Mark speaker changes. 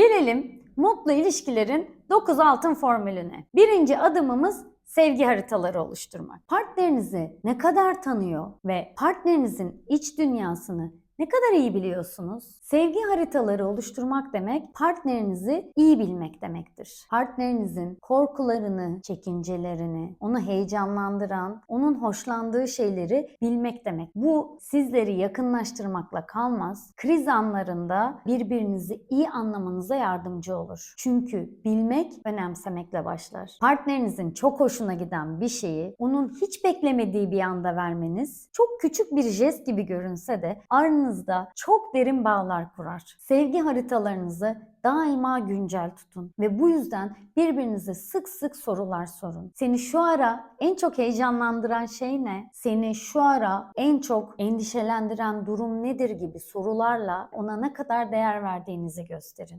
Speaker 1: Gelelim mutlu ilişkilerin 9 altın formülüne. Birinci adımımız sevgi haritaları oluşturmak. Partnerinizi ne kadar tanıyor ve partnerinizin iç dünyasını ne kadar iyi biliyorsunuz? Sevgi haritaları oluşturmak demek partnerinizi iyi bilmek demektir. Partnerinizin korkularını, çekincelerini, onu heyecanlandıran, onun hoşlandığı şeyleri bilmek demek. Bu sizleri yakınlaştırmakla kalmaz. Kriz anlarında birbirinizi iyi anlamanıza yardımcı olur. Çünkü bilmek önemsemekle başlar. Partnerinizin çok hoşuna giden bir şeyi onun hiç beklemediği bir anda vermeniz çok küçük bir jest gibi görünse de aranızda çok derin bağlar kurar. Sevgi haritalarınızı daima güncel tutun ve bu yüzden birbirinize sık sık sorular sorun. Seni şu ara en çok heyecanlandıran şey ne? Seni şu ara en çok endişelendiren durum nedir gibi sorularla ona ne kadar değer verdiğinizi gösterin.